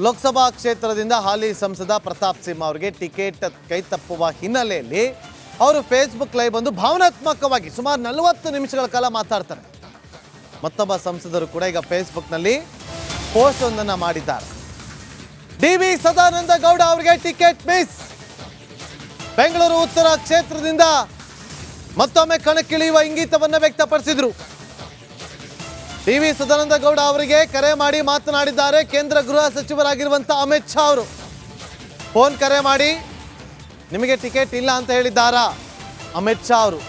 ಲೋಕಸಭಾ ಕ್ಷೇತ್ರದಿಂದ ಹಾಲಿ ಸಂಸದ ಪ್ರತಾಪ್ ಸಿಂಹ ಅವರಿಗೆ ಟಿಕೆಟ್ ಕೈ ತಪ್ಪುವ ಹಿನ್ನೆಲೆಯಲ್ಲಿ ಅವರು ಫೇಸ್ಬುಕ್ ಲೈವ್ ಬಂದು ಭಾವನಾತ್ಮಕವಾಗಿ ಸುಮಾರು ನಲವತ್ತು ನಿಮಿಷಗಳ ಕಾಲ ಮಾತಾಡ್ತಾರೆ. ಮತ್ತೊಬ್ಬ ಸಂಸದರು ಕೂಡ ಈಗ ಫೇಸ್ಬುಕ್ನಲ್ಲಿ ಪೋಸ್ಟ್ ಒಂದನ್ನು ಮಾಡಿದ್ದಾರೆ. ಡಿ ವಿ ಸದಾನಂದ ಗೌಡ ಅವರಿಗೆ ಟಿಕೆಟ್ ಮಿಸ್. ಬೆಂಗಳೂರು ಉತ್ತರ ಕ್ಷೇತ್ರದಿಂದ ಮತ್ತೊಮ್ಮೆ ಕಣಕ್ಕಿಳಿಯುವ ಇಂಗಿತವನ್ನು ವ್ಯಕ್ತಪಡಿಸಿದ್ರು. ಡಿ ವಿ ಸದಾನಂದ ಗೌಡ ಅವರಿಗೆ ಕರೆ ಮಾಡಿ ಮಾತನಾಡಿದ್ದಾರೆ ಕೇಂದ್ರ ಗೃಹ ಸಚಿವರಾಗಿರುವಂಥ ಅಮಿತ್ ಶಾ ಅವರು. ಫೋನ್ ಕರೆ ಮಾಡಿ, ನಿಮಗೆ ಟಿಕೆಟ್ ಇಲ್ಲ ಅಂತ ಹೇಳಿದ್ದಾರಾ ಅಮಿತ್ ಶಾ ಅವರು?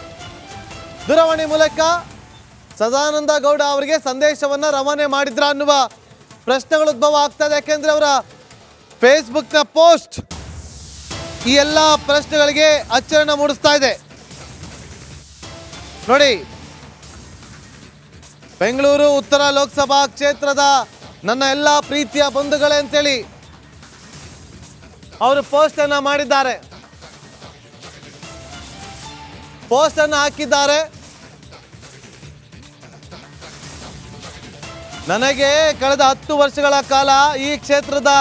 ದೂರವಾಣಿ ಮೂಲಕ ಸದಾನಂದ ಗೌಡ ಅವರಿಗೆ ಸಂದೇಶವನ್ನು ರವಾನೆ ಮಾಡಿದ್ರ ಅನ್ನುವ ಪ್ರಶ್ನೆಗಳು ಉದ್ಭವ ಆಗ್ತದೆ ಯಾಕೆಂದ್ರೆ ಅವರ ಫೇಸ್ಬುಕ್ನ ಪೋಸ್ಟ್ ಈ ಎಲ್ಲ ಪ್ರಶ್ನೆಗಳಿಗೆ ಅಚ್ಚರಣ ಮೂಡಿಸ್ತಾ ಇದೆ. ನೋಡಿ ಬೆಂಗಳೂರು ಉತ್ತರ ಲೋಕಸಭಾ ಕ್ಷೇತ್ರದ ನನ್ನ ಎಲ್ಲ ಪ್ರೀತಿಯ ಬಂಧುಗಳೇ ಅಂತೇಳಿ ಅವರು ಪೋಸ್ಟ್ ಅನ್ನ ಮಾಡಿದ್ದಾರೆ. ಪೋಸ್ಟ್ ಅನ್ನು ಹಾಕಿದ್ದಾರೆ. ನನಗೆ ಕಳೆದ ಹತ್ತು ವರ್ಷಗಳ ಕಾಲ ಈ ಕ್ಷೇತ್ರದ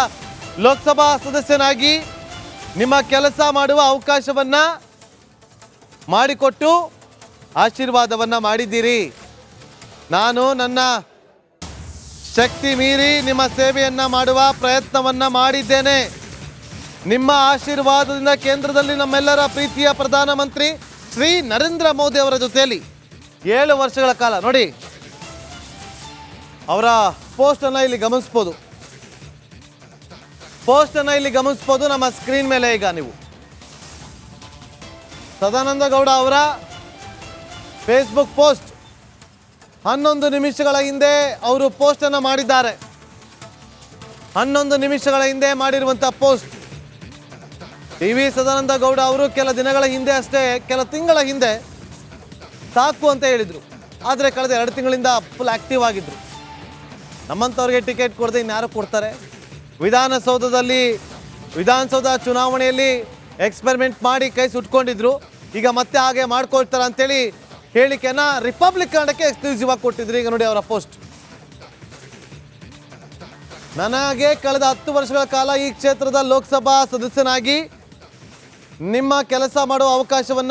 ಲೋಕಸಭಾ ಸದಸ್ಯನಾಗಿ ನಿಮ್ಮ ಕೆಲಸ ಮಾಡುವ ಅವಕಾಶವನ್ನ ಮಾಡಿಕೊಟ್ಟು ಆಶೀರ್ವಾದವನ್ನ ಮಾಡಿದ್ದೀರಿ. ನಾನು ನನ್ನ ಶಕ್ತಿ ಮೀರಿ ನಿಮ್ಮ ಸೇವೆಯನ್ನು ಮಾಡುವ ಪ್ರಯತ್ನವನ್ನು ಮಾಡಿದ್ದೇನೆ. ನಿಮ್ಮ ಆಶೀರ್ವಾದದಿಂದ ಕೇಂದ್ರದಲ್ಲಿ ನಮ್ಮೆಲ್ಲರ ಪ್ರೀತಿಯ ಪ್ರಧಾನಮಂತ್ರಿ ಶ್ರೀ ನರೇಂದ್ರ ಮೋದಿ ಅವರ ಜೊತೆಯಲ್ಲಿ ಏಳು ವರ್ಷಗಳ ಕಾಲ, ನೋಡಿ. ಅವರ ಪೋಸ್ಟ್ ಅನ್ನ ಇಲ್ಲಿ ಗಮನಿಸ್ಬೋದು. ಪೋಸ್ಟ್ ಅನ್ನ ಇಲ್ಲಿ ಗಮನಿಸ್ಬೋದು ನಮ್ಮ ಸ್ಕ್ರೀನ್ ಮೇಲೆ ಈಗ ನೀವು. ಸದಾನಂದ ಗೌಡ ಅವರ ಫೇಸ್ಬುಕ್ ಪೋಸ್ಟ್ ಹನ್ನೊಂದು ನಿಮಿಷಗಳ ಹಿಂದೆ ಅವರು ಪೋಸ್ಟ್ ಅನ್ನ ಮಾಡಿದ್ದಾರೆ. ಹನ್ನೊಂದು ನಿಮಿಷಗಳ ಹಿಂದೆ ಮಾಡಿರುವಂಥ post T V Sadananda Gowda ಅವರು ಕೆಲ ದಿನಗಳ ಹಿಂದೆ ಅಷ್ಟೇ, ಕೆಲ ತಿಂಗಳ ಹಿಂದೆ ಸಾಕು ಅಂತ ಹೇಳಿದರು. ಆದರೆ ಕಳೆದ ಎರಡು ತಿಂಗಳಿಂದ ಫುಲ್ ಆಕ್ಟಿವ್ ಆಗಿದ್ರು. ನಮ್ಮಂಥವ್ರಿಗೆ ಟಿಕೆಟ್ ಕೊಡದೆ ಇನ್ಯಾರು ಕೊಡ್ತಾರೆ? ವಿಧಾನಸೌಧದಲ್ಲಿ, ವಿಧಾನಸೌಧ ಚುನಾವಣೆಯಲ್ಲಿ ಎಕ್ಸ್ಪೆರಿಮೆಂಟ್ ಮಾಡಿ ಕೈ ಸುಟ್ಕೊಂಡಿದ್ರು. ಈಗ ಮತ್ತೆ ಹಾಗೆ ಮಾಡ್ಕೊಳ್ತಾರೆ ಅಂತೇಳಿ ಹೇಳಿಕೆಯನ್ನ ರಿಪಬ್ಲಿಕ್ ಕನ್ನಡಕ್ಕೆ ಎಕ್ಸ್ಕ್ಲೂಸಿವ್ ಆಗಿ ಕೊಟ್ಟಿದ್ರು. ಈಗ ನೋಡಿ ಅವರ ಪೋಸ್ಟ್ ನನಗೆ ಕಳೆದ ಹತ್ತು ವರ್ಷಗಳ ಕಾಲ ಈ ಕ್ಷೇತ್ರದ ಲೋಕಸಭಾ ಸದಸ್ಯನಾಗಿ ನಿಮ್ಮ ಕೆಲಸ ಮಾಡುವ ಅವಕಾಶವನ್ನ